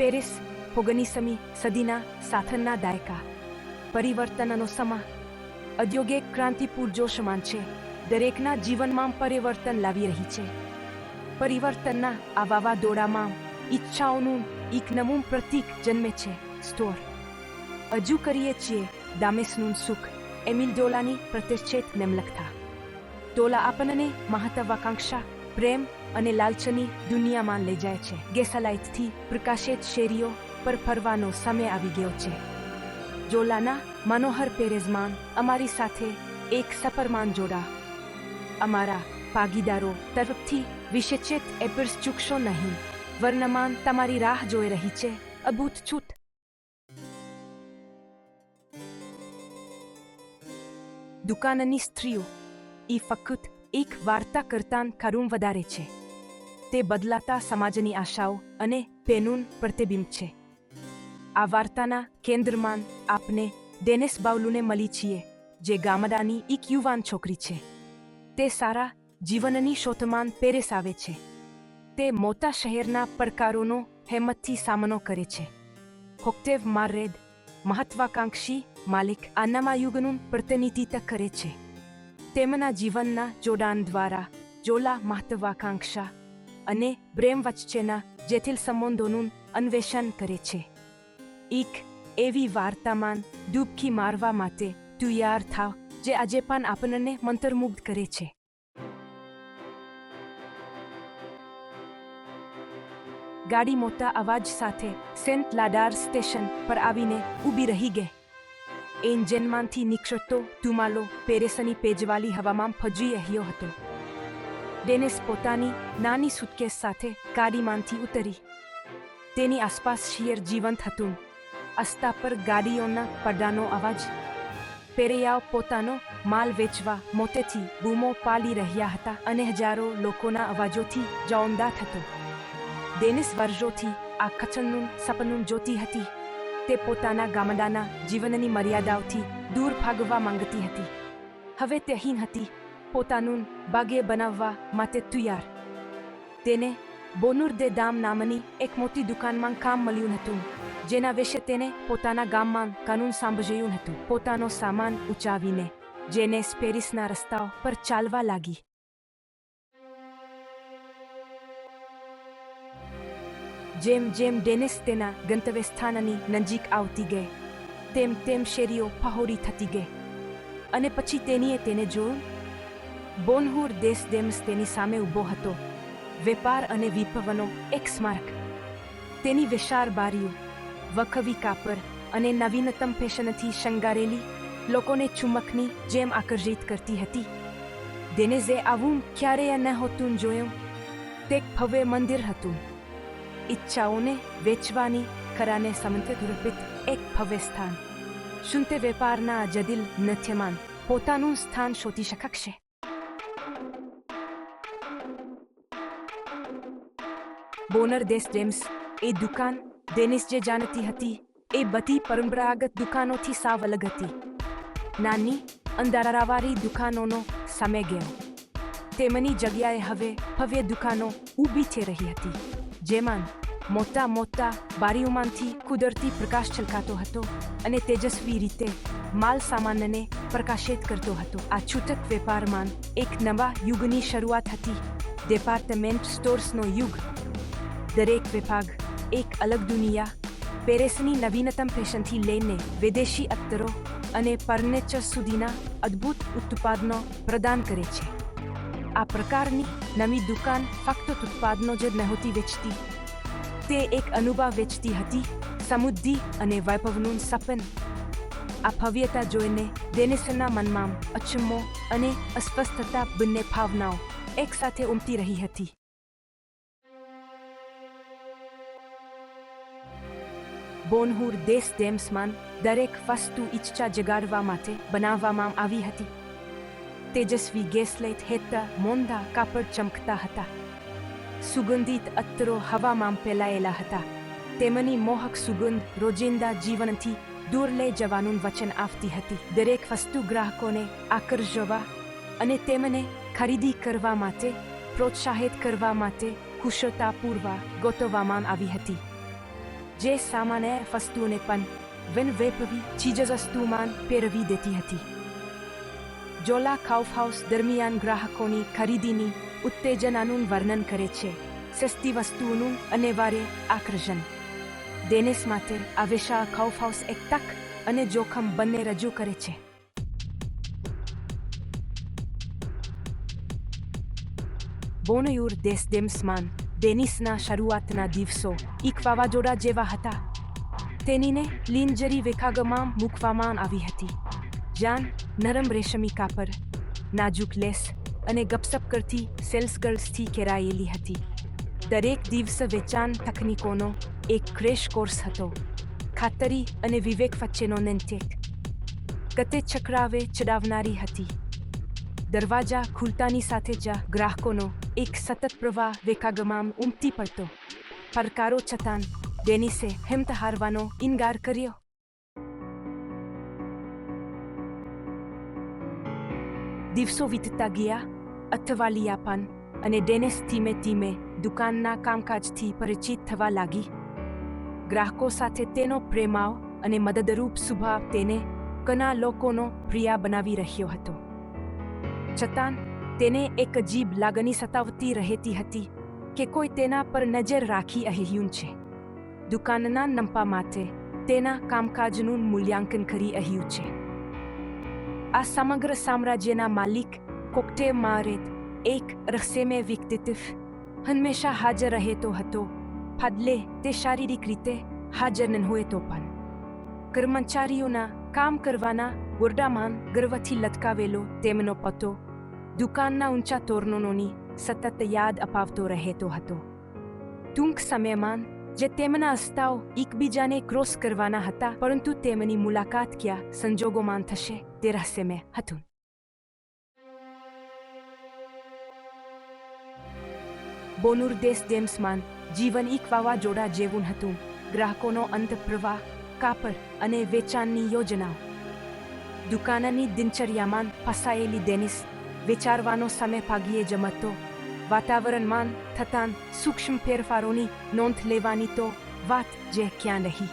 Paris ઓગણીસમી સદીના સાથનના દાયકા પરિવર્તનનો સમા ઔદ્યોગિક ક્રાંતિ પૂરજોશમાન છે દરેકના જીવનમાં પરિવર્તન લાવી રહી છે પરિવર્તનના આ વાવાઝોડામાં ઈચ્છાઓનું એક નવું પ્રતીક જન્મે છે સ્ટોર હજુ કરીએ છીએ દામેશનું સુખ એમિલ ડોલાની પ્રતિષ્ઠિત નેમલકથા ડોલા આપણને મહત્વાકાંક્ષા પ્રેમ અને લાલચની દુનિયામાં લઈ જાય છે. ગેસાલાઇટથી પ્રકાશિત શેરીઓ પર ફરવાનો સમય આવી ગયો છે. જોલાના મનોહર પેરેઝમાન અમારી સાથે એક સફરમાન જોડા. અમારા ભાગીદારો તરફથી વિશેષિત એપર્સ ચૂકશો નહીં, વર્ણમાન તમારી રાહ જોઈ રહી છે. અભૂત છૂટ. દુકાનની સ્ત્રીઓ એ ફક્ત એક વાર્તા કરતાં ખરું વધારે છે. તે બદલાતા સમાજની આશાઓ અને તેનું પ્રતિબિંબ છે. આ વાર્તાના કેન્દ્રમાં આપને ડેનિસ બાવલુને મળી છીએ, જે ગામડાની એક યુવાન છોકરી છે. તે સારા જીવનની શોધમાન પેરેસ આવે છે. તે મોટા શહેરના પડકારોનો હેમતથી સામનો કરે છે. હોક્ટેવ મારેદ મહત્વાકાંક્ષી માલિક આનામાયુગનું પ્રતિનિધિત્વ કરે છે. તેમના જીવનના જોડાણ દ્વારા જોલા મહત્વાકાંક્ષા અને પ્રેમ વચ્ચેના જટિલ સંબંધોનું અન્વેષણ કરે છે. એક એવી વાર્તામાં ડૂબકી મારવા માટે તૈયાર થાવ, જે આજે પણ આપણને મંત્રમુગ્ધ કરે છે. ગાડી મોટા અવાજ સાથે સેન્ટ લાડાર સ્ટેશન પર આવીને ઊભી રહી ગઈ. એન્જિનમાંથી નીકળતો ધુમાલો પેરેસની પેજવાલી હવામાં ફજી રહ્યો હતો. ડેનિસ પોતાની નાની સુટકેસ સાથે ગાડીમાંથી ઉતરી. તેની આસપાસ શિયર જીવંત હતું. અસ્તા પર ગાડીઓના પડદાનો અવાજ, પેરેયાઓ પોતાનો માલ વેચવા મોટેથી બૂમો પાલી રહ્યા હતા અને હજારો લોકોના અવાજોથી જવામદાર હતો. ડેનિસ વર્ષોથી આ કચનનું સપનું જોતી હતી. તે પોતાના ગામડાના જીવનની મર્યાદાઓથી દૂર ભાગવા માંગતી હતી. હવે તે હતી. પોતાનું ભાગ્ય બનાવવા માટે તૈયાર. તેને બોનુર દે દામ નામની એક મોટી દુકાનમાં કામ મળ્યું હતું, જેના વિશે તેને પોતાના ગામમાં કાનૂન સાંભળ્યું હતું. પોતાનો સામાન ઉચાવીને જેને સ્પેરિસના રસ્તાઓ પર ચાલવા લાગી. જેમ જેમ ડેનિસ તેના ગંતવ્ય સ્થાનની નજીક આવતી ગઈ, તેમ તેમ શેરીઓ પહોળી થતી ગઈ. અને પછી તેનીએ તેને જોયું બોનહુર દેસદેમ્સ તેની સામે ઊભો હતો. વેપાર અને વિપવનો એક સ્મારક. તેની વિશાળ બારીઓ, વખવી કાપડ અને નવીનતમ ફેશનથી શણગારેલી લોકોને ચુમકની જેમ આકર્ષિત કરતી હતી. ડેનિઝે આવું ક્યારેય નહોતું જોયું, તે ભવ્ય મંદિર હતું. ઈચ્છાઓને વેચવાની ખરાને સમંતિત રૂપિત એક ભવ્ય સ્થાન. શું તે વેપારના જદિલ નથ્યમાન પોતાનું સ્થાન શોધી શકશે? બોનર દેશ ડેમ્સ, એ દુકાન ડેનિસ જે જાણતી હતી, એ બધી પરંપરાગત દુકાનોથી સાવ અલગ હતી. નાની અંધારાવાળી દુકાનોનો સમય ગયો. તેમની જગ્યાએ હવે ભવ્ય દુકાનો ઊભી થઈ રહી હતી, જેમાં મોટા મોટા બારીઓમાંથી કુદરતી પ્રકાશ છલકાતો હતો અને તેજસ્વી રીતે માલ સામાનને પ્રકાશિત કરતો હતો. આ છૂટક વેપારમાં એક નવા યુગની શરૂઆત હતી. ડિપાર્ટમેન્ટ સ્ટોર્સનો યુગ દરેક વિભાગ, એક અલગ દુનિયા. પેરિસની નવીનતમ ફેશનથી લઈને વિદેશી અત્તરો અને ફર્નિચર સુધીના અદ્ભુત ઉત્પાદનો પ્રદાન કરે છે. આ પ્રકારની નવી દુકાન ફક્ત ઉત્પાદનો જ નહોતી વેચતી. તે એક અનુભવ વેચતી હતી સમૃદ્ધિ અને વૈભવનું સપન. આ ભવ્યતા જોઈને ડેનિસના મનમાં અચમો અને અસ્વસ્થતા બંને ભાવનાઓ એકસાથે ઉમટી રહી હતી. બોનહુર દેશ ડેમ્સમાં દરેક વસ્તુ ઈચ્છા જગાડવા માટે બનાવવામાં આવી હતી તેજસ્વી ગેસલેટ હેતા મોંદા કાપડ ચમકતા હતા સુગંધિત અત્તરો હવામાં ફેલાયેલા હતા તેમની મોહક સુગંધ રોજિંદા જીવનથી દૂર લઈ જવાનું વચન આપતી હતી દરેક વસ્તુ ગ્રાહકોને આકર્ષવા અને તેમને ખરીદી કરવા માટે પ્રોત્સાહિત કરવા માટે કુશળતાપૂર્વક ગોતવામાં આવી હતી જે સામાન્ય વસ્તુઓને પણ ચીજસ ચીજવસ્તુમાં પેરવી દેતી હતી. જોલા કાઉફહાઉસ દરમિયાન ગ્રાહકોની ખરીદીની ઉત્તેજનાનું વર્ણન કરે છે. સસ્તી વસ્તુઓનું અનિવાર્ય આકર્ષણ. દેનેસ માટે આ વિશાળ કાઉફહાઉસ એક તક અને જોખમ બંને રજૂ કરે છે. બોનયુર દેશ ડેમ્સમાન ડેનિસના શરૂઆતના દિવસો એક વાવાઝોડા જેવા હતા તેનીને લિનજરી વેખાગમાં મૂકવામાં આવી હતી જાન નરમ રેશમી કાપડ નાજુક લેસ અને ગપસપ કરતી સેલ્સ ગર્લ્સથી ઘેરાયેલી હતી દરેક દિવસ વેચાણ તકનીકોનો એક ક્રેશ કોર્સ હતો ખાતરી અને વિવેક વચ્ચેનો નેન્ટેક ગતે ચક્રાવે ચડાવનારી હતી દરવાજા ખુલતાની સાથે જ ગ્રાહકોનો એક સતત પ્રવાહ વેકાગમામ ઉમટી પડતો. પડકારો છતાં ડેનિસે હિંમત હારવાનો ઇનકાર કર્યો. દિવસો વીતતા ગયા અથવાલિયાપાન અને ડેનિસ ધીમે ધીમે દુકાનના કામકાજથી પરિચિત થવા લાગી. ગ્રાહકો સાથે તેનો પ્રેમાવ અને મદદરૂપ સ્વભાવ તેને ઘણા લોકોનો પ્રિયા બનાવી રહ્યો હતો. છતાં, તેને એક અજીબ લાગણી સતાવતી રહેતી હતી કે કોઈ તેના પર નજર રાખી રહ્યું છે. દુકાનના નંપા માટે તેના કામકાજનું મૂલ્યાંકન કરી રહ્યું છે. આ સમગ્ર સામ્રાજ્યના માલિક કોકટે મારેત એક રહસ્યમે વ્યક્તિત્વ હંમેશા હાજર રહેતો હતો. ફાદલે તે શારીરિક રીતે હાજર ન હોય તો પણ. કર્મચારીઓના કામ કરવાના ઓરડામાં ગર્વથી લટકાવેલો તેમનો પતો દુકાનના ઊંચા તોરણોની સતત યાદ અપાવતો રહેતો હતો ટૂંક સમયમાં જે તેમના રસ્તાઓ એકબીજાને ક્રોસ કરવાના હતા પરંતુ તેમની મુલાકાત ક્યાં સંજોગોમાં થશે તે રહસ્યમય હતું બોનુર્દેશ ડેમ્સમાન જીવન એક વાવાઝોડા જેવું હતું ગ્રાહકોનો અંતપ્રવાહ કાપડ અને વેચાણની યોજનાઓ દુકાનની દિનચર્યામાં ફસાયેલી ડેનિસ વિચારવાનો સમય ભાગીએ જમતો વાતાવરણમાં થતાં સૂક્ષ્મ ફેરફારોની નોંધ લેવાની તો વાત જે ક્યાં નહીં.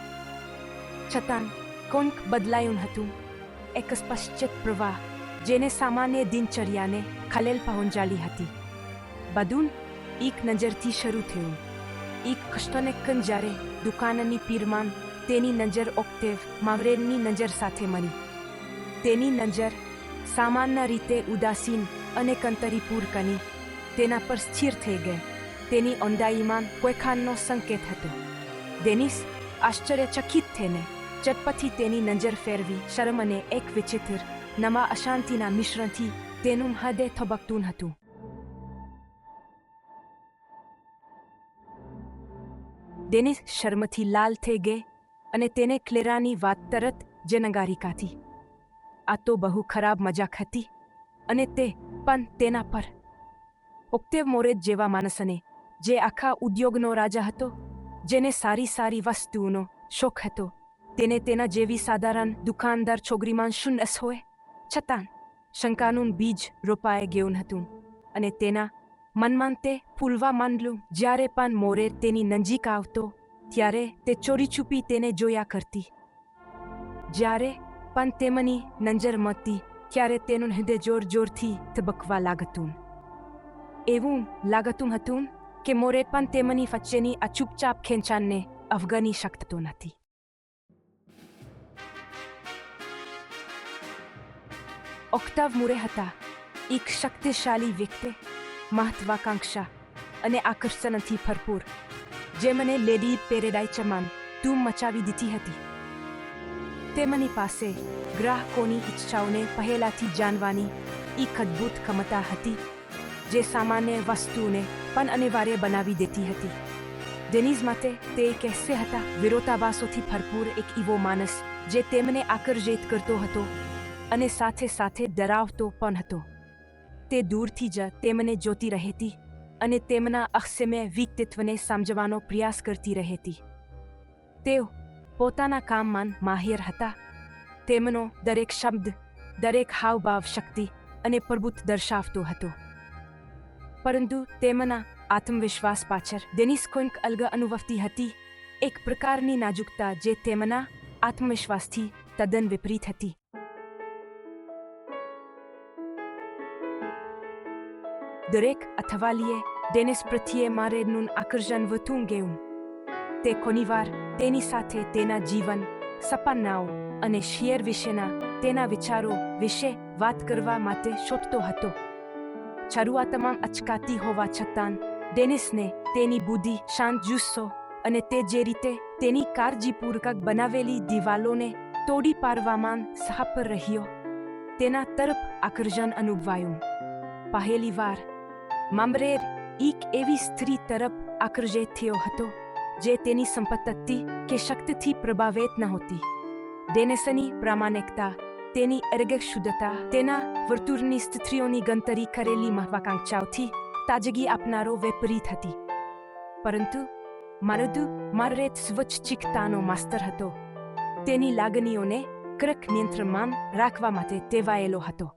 છતાં કોંક બદલાયું હતું. એક સ્પશ્ચિત પ્રવાહ, જેને સામાન્ય દિનચર્યાને ખલેલ પહોંચાડી હતી. બધું એક નજરથી શરૂ થયું. એક કષ્ટનેકન જ્યારે દુકાનની પીરમાં તેની નજર ઓક્ટેવ માવરેનની નજર સાથે મળી. તેની નજર સામાન્ય રીતે ઉદાસીન અને કંતરીપૂર કની તેના પર સ્થિર થઈ ગઈ. તેની ઊંડાઈમાં કોઈખાનનો સંકેત હતો. ડેનિસ આશ્ચર્યચકિત થઈને ચટપથી તેની નજર ફેરવી શરમ અને એક વિચિત્ર, નવા અશાંતિના મિશ્રણથી તેનું હૃદય થબકતું હતું. ડેનિસ શર્મથી લાલ થઈ ગઈ અને તેને ક્લેરાની વાત તરત જ નગારી કાઢી. આ તો બહુ ખરાબ મજાક હતી. અને તે પણ તેના પર. ઓક્ટેવ મોરેજ જેવા માણસને, જે આખા ઉદ્યોગનો રાજા હતો, જેને સારી સારી વસ્તુઓનો શોખ હતો, તેને તેના જેવી સાધારણ દુકાનદાર છોકરીમાં શું અસ હોય? છતાં શંકાનું બીજ રોપાઈ ગયું હતું અને તેના મનમાં તે ફૂલવા માંડલું. જ્યારે પણ મોરે તેની નજીક આવતો, ત્યારે તે ચોરી છુપી તેને જોયા કરતી. જ્યારે પણ તેમની નંજર મળતી ત્યારે તેનું હૃદય જોર જોરથી ધબકવા લાગતું. એવું લાગતું હતું કે મોરે પણ તેમની વચ્ચેની આ ચૂપચાપ ખેંચાણને અવગણી શકતો નથી. ઓક્ટાવ મુરે હતા એક શક્તિશાળી વ્યક્તિ, મહત્વાકાંક્ષા અને આકર્ષણથી ભરપૂર જે મને લેડી પેરેડાઈ ચમાન ધૂમ મચાવી દીધી હતી. તેમની પાસે ગ્રાહકોની ઈચ્છાઓને પહેલાથી જાણવાની એક અદ્ભુત ક્ષમતા હતી, જે સામાન્ય વસ્તુઓને પણ અનિવાર્ય બનાવી દેતી હતી. ડેનિઝ માટે તે કહેશે હતા, વિરોધાભાસોથી ભરપૂર એક એવો માણસ, જે તેમને આકર્ષિત કરતો હતો અને સાથે સાથે ડરાવતો પણ હતો. તે દૂરથી જ તેમને જોતી રહેતી અને તેમના અક્ષમ્ય વ્યક્તિત્વને સમજવાનો પ્રયાસ કરતી રહેતી. તેઓ પોતાના કામમાં માહિર હતા. તેમનો દરેક શબ્દ, દરેક હાવભાવ શક્તિ અને પ્રભુત્વ દર્શાવતો હતો. પરંતુ તેમના આત્મવિશ્વાસ પાછળ ડેનિસ કોઈક અલગ અનુભવતી હતી. એક પ્રકારની નાજુકતા જે તેમના આત્મવિશ્વાસથી તદ્દન વિપરીત હતી. દરેક અથવાલીએ ડેનિસ પ્રત્યે મારેનું આકર્ષણ વધુ ગયું તે ઘણીવાર તેની સાથે તેના જીવન, સપનાઓ અને શિયર વિશેના તેના વિચારો વિશે વાત કરવા માટે શોધતો હતો. શરૂઆતમાં અચકાતી હોવા છતાં, ડેનિસને તેની બુદ્ધિ શાંત જુસ્સો અને તે જે રીતે તેની કાળજીપૂર્વક બનાવેલી દિવાલોને તોડી પાડવામાં સહપર રહ્યો, તેના તરફ આકર્ષણ અનુભવાયું. પહેલી વાર મામરેર એક એવી સ્ત્રી તરફ આકર્ષિત થયો હતો. જે તેની સંપત્તિ કે શક્તિથી પ્રભાવિત નહોતી ડેનેસની પ્રામાણિકતા, તેની અર્ઘ શુદ્ધતા, તેના વર્તુળની સ્થિતિઓની ગણતરી કરેલી મહત્વાકાંક્ષાઓથી તાજગી આપનારો વિપરીત હતી. પરંતુ મારુદુ મારેત સ્વચ્છિકતાનો માસ્તર હતો. તેની લાગણીઓને ક્રક નિયંત્રણમાં રાખવા માટે ટેવાયેલો હતો.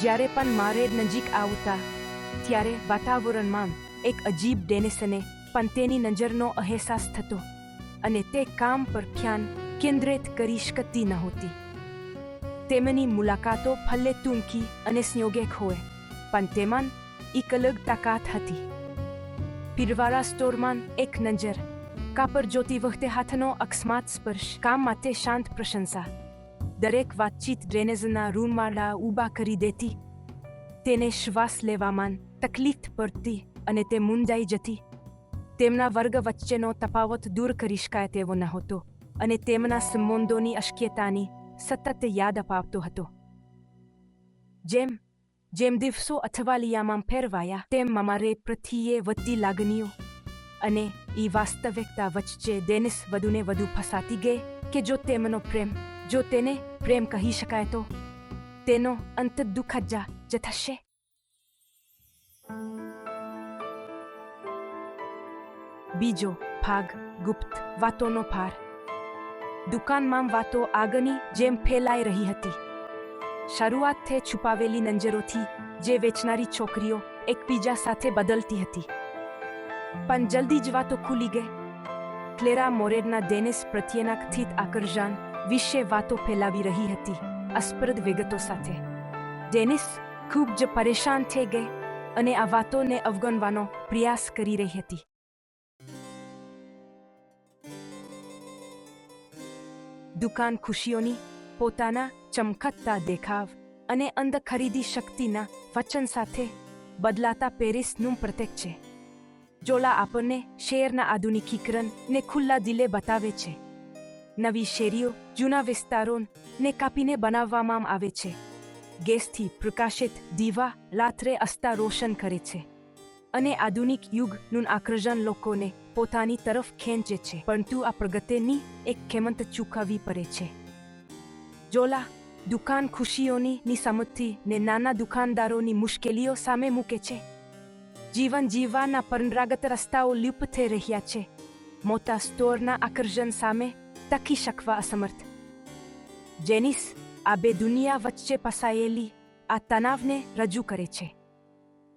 જ્યારે પણ મારે નજીક આવતા ત્યારે વાતાવરણમાં એક અજીબ ડેનિસને પણ તેની નજરનો અહેસાસ થતો અને તે કામ પર ધ્યાન કેન્દ્રિત કરી શકતી નહોતી તેમની મુલાકાતો ફલ્લે ટૂંકી અને સ્યોગેક હોય, પણ તેમાં એક અલગ તાકાત હતી. પીરવાળા સ્ટોરમાં એક નજર, કાપર જોતી વખતે હાથનો અકસ્માત સ્પર્શ, કામ માટે શાંત પ્રશંસા. દરેક વાતચીત ડ્રેનેઝના રૂમવાળા ઊભા કરી દેતી તેને શ્વાસ લેવામાં તકલીફ પડતી અને તે મૂંઝાઈ જતી. તેમના વર્ગ વચ્ચેનો તફાવત દૂર કરી શકાય તેવો નહોતો અને તેમના સંબંધોની અશક્યતાની સતત યાદ અપાવતો હતો. જેમ જેમ દિવસો અથવાલિયામાં ફેરવાયા, તેમ અમારે પ્રત્યે વધતી લાગણીઓ અને એ વાસ્તવિકતા વચ્ચે ડેનિસ વધુને વધુ ફસાતી ગઈ કે જો તેમનો પ્રેમ, જો તેને પ્રેમ કહી શકાય તો, તેનો અંત દુઃખ જ જ થશે બીજો ભાગ ગુપ્ત વાતોનો ભાર દુકાનમાં વાતો આગની જેમ ફેલાઈ રહી હતી. શરૂઆતથી છુપાવેલી નંજરોથી જે વેચનારી છોકરીઓ એકબીજા સાથે બદલતી હતી. પણ જલ્દી જ વાતો ખુલી ગઈ. ક્લેરા મોરેડના ડેનિસ પ્રત્યેના કથિત આકર્ષણ વિશે વાતો ફેલાવી રહી હતી અસ્પ્રદ વિગતો સાથે. ડેનિસ ખૂબ જ પરેશાન થઈ ગઈ અને આ વાતોને અવગણવાનો પ્રયાસ કરી રહી હતી. દુકાન ખુશીઓની પોતાના ચમકતા દેખાવ અને અંધ ખરીદી શક્તિના વચન સાથે બદલાતા પેરિસનું પ્રતીક છે. જોલા આપણને શહેરના આધુનિકીકરણ ને ખુલ્લા દિલે બતાવે છે. નવી શેરીઓ, જૂના વિસ્તારોને કાપીને બનાવવામાં આવે છે. ગેસથી પ્રકાશિત દીવા રાત્રે અસ્તા રોશન કરે છે અને આધુનિક યુગનું આકર્ષણ લોકોને પોતાની તરફ ખેંચે છે. પરંતુ આ પ્રગતિની એક ખેમંત ચૂકવવી પડે છે. જોલા દુકાન ખુશીઓની નિસામતથી ને નાના દુકાનદારોની મુશ્કેલીઓ સામે મૂકે છે. જીવન જીવવાના પરંપરાગત રસ્તાઓ લુપ્ત થઈ રહ્યા છે. મોટા સ્ટોરના આકર્ષણ સામે ટકી શકવા અસમર્થ. જેનિસ આ બે દુનિયા વચ્ચે પસાયેલી આ તણાવને રજૂ કરે છે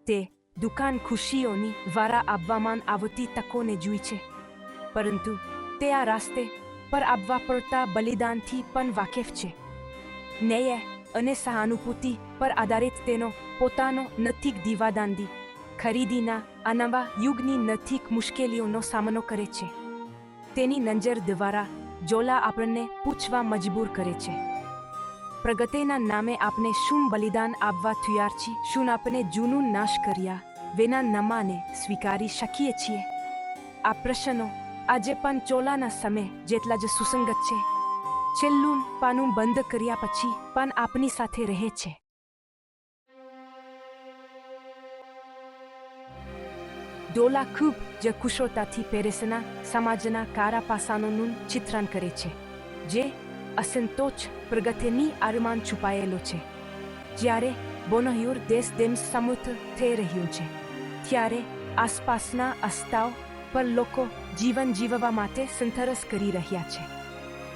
તે દુકાન ખુશીઓની વારા આપવામાં આવતી તકોને જુએ છે પરંતુ તે આ રાસ્તે પર આવવા પડતા બલિદાનથી પણ વાકેફ છે ન્યાય અને સહાનુભૂતિ પર આધારિત તેનો પોતાનો નથીક દીવાદાંડી ખરીદીના આ નવા યુગની નથીક મુશ્કેલીઓનો સામનો કરે છે તેની નજર દ્વારા જોલા આપણને પૂછવા મજબૂર કરે છે પ્રગતિના નામે આપને શું બલિદાન આપવા તૈયાર છીએ. શું આપણે જૂનું નાશ કર્યા વિના નમાને સ્વીકારી શકીએ છીએ. આ પ્રશ્નો આજે પણ ચોલાના સમય જેટલા જ સુસંગત છે. છેલ્લું પાનું બંધ કર્યા પછી પણ આપની સાથે રહે છે. ડોલા ખૂબ જ કુશળતાથી પેરેસના, સમાજના કારા પાસાનોનું ચિત્રણ કરે છે, જે અસંતોષ પ્રગતિની આરમાન છુપાયેલો છે. જ્યારે બોનહ્યુર દેશ દેમ સમૃદ્ધ થઈ રહ્યું છે, ત્યારે આસપાસના અસ્તાવ પર લોકો જીવન જીવવા માટે સંથરસ કરી રહ્યા છે.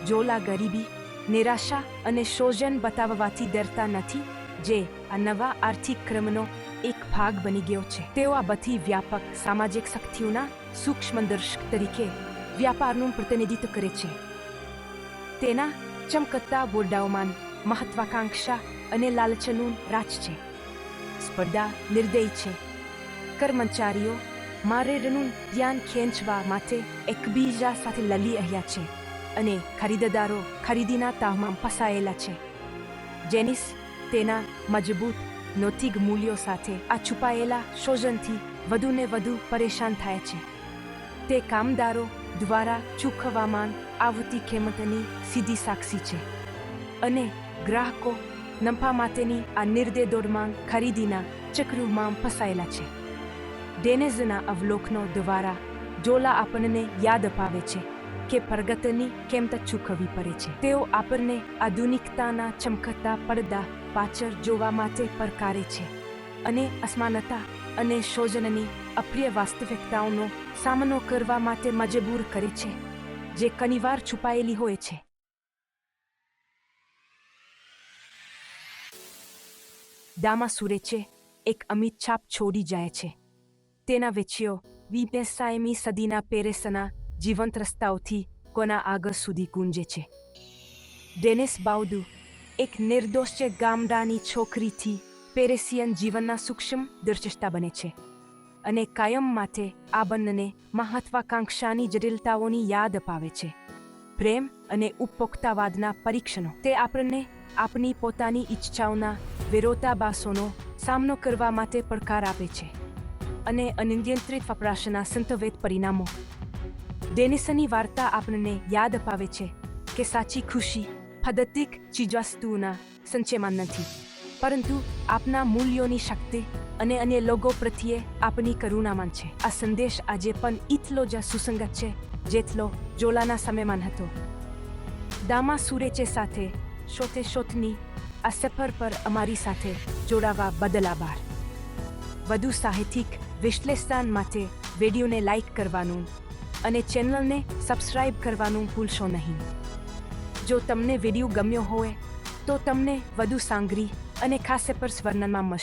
જોલા ગરીબી, નિરાશા અને શોષણ બતાવવાથી ડરતા નથી જે આ નવા આર્થિક ક્રમનો એક ભાગ બની ગયો છે. તેઓ આ બધી વ્યાપક સામાજિક શક્તિઓના સૂક્ષ્મદર્શક તરીકે વ્યાપારનું પ્રતિનિધિત્વ કરે છે. તેના ચમકતા બોરડાઓમાં મહત્વાકાંક્ષા અને લાલચનું રાજ છે. સ્પર્ધા નિર્દય છે. કર્મચારીઓ મારેડનું ધ્યાન ખેંચવા માટે એકબીજા સાથે લલી રહ્યા છે અને ખરીદદારો ખરીદીના તાવમાં ફસાયેલા છે. જેનિસ તેના મજબૂત નૈતિક મૂલ્યો સાથે આ છુપાયેલા શોષણથી વધુને વધુ પરેશાન થાય છે. તે કામદારો દ્વારા ચૂકવવામાં આવતી કિંમતની સીધી સાક્ષી છે. અને ગ્રાહકો નફા માટેની આ નિર્દય દોડમાં ખરીદીના ચક્રમાં ફસાયેલા છે. ડેનેઝના અવલોકનો દ્વારા જોલા આપણને યાદ અપાવે છે કે પ્રગતિની કેમત ચૂકવવી પડે છે. તેઓ આપણને આધુનિકતાના ચમકતા પડદા પાછળ જોવા માટે પડકારે છે અને અસમાનતા અને શોજનની અપ્રિય વાસ્તવિકતાઓનો સામનો કરવા માટે મજબૂર કરે છે, જે ઘણીવાર છુપાયેલી હોય છે. દામા સુરેચે એક અમિત છાપ છોડી જાય છે. તેના વેચ્યો વીપેસાયમી સદીના પેરેસના જીવંત રસ્તાઓથી કોના આગળ સુધી ગુંજે છે. ડેનિસ બાઉદુ, એક નિર્દોષ ગામડાની છોકરીથી પેરેસિયન જીવનના સૂક્ષ્મ દર્શિષ્ટા બને છે અને કાયમ માટે આ બંનેને મહત્વાકાંક્ષાની જટિલતાઓની યાદ અપાવે છે. પ્રેમ અને ઉપભોક્તાવાદના પરીક્ષણો. તે આપણને આપની પોતાની ઈચ્છાઓના વિરોધાભાસોનો સામનો કરવા માટે પડકાર આપે છે અને અનિયંત્રિત વપરાશના સંતવેદ પરિણામો. ડેનિસની વાર્તા આપણને યાદ અપાવે છે કે સાચી ખુશી પદ્ધતિક ચીજવસ્તુઓના સંચયમાં નથી. પરંતુ આપના મૂલ્યોની શક્તિ અને અન્ય લોકો પ્રત્યે આપની કરુણામાં છે. આ સંદેશ આજે પણ એટલો જ સુસંગત છે જેટલો જોલાના સમયમાં હતો. દામા સુરેચે સાથે શોથે શોથની આ સફર પર અમારી સાથે જોડાવા બદલ આભાર. વધુ સાહિત્યિક વિશ્લેષણ માટે વિડીયોને લાઇક કરવાનું અને ચેનલને સબસ્ક્રાઇબ કરવાનું ભૂલશો નહીં. જો તમને વીડિયો ગમ્યો હોય, તો તમને વધુ સાંગરી અને ખાસ પર વર્ણનમાં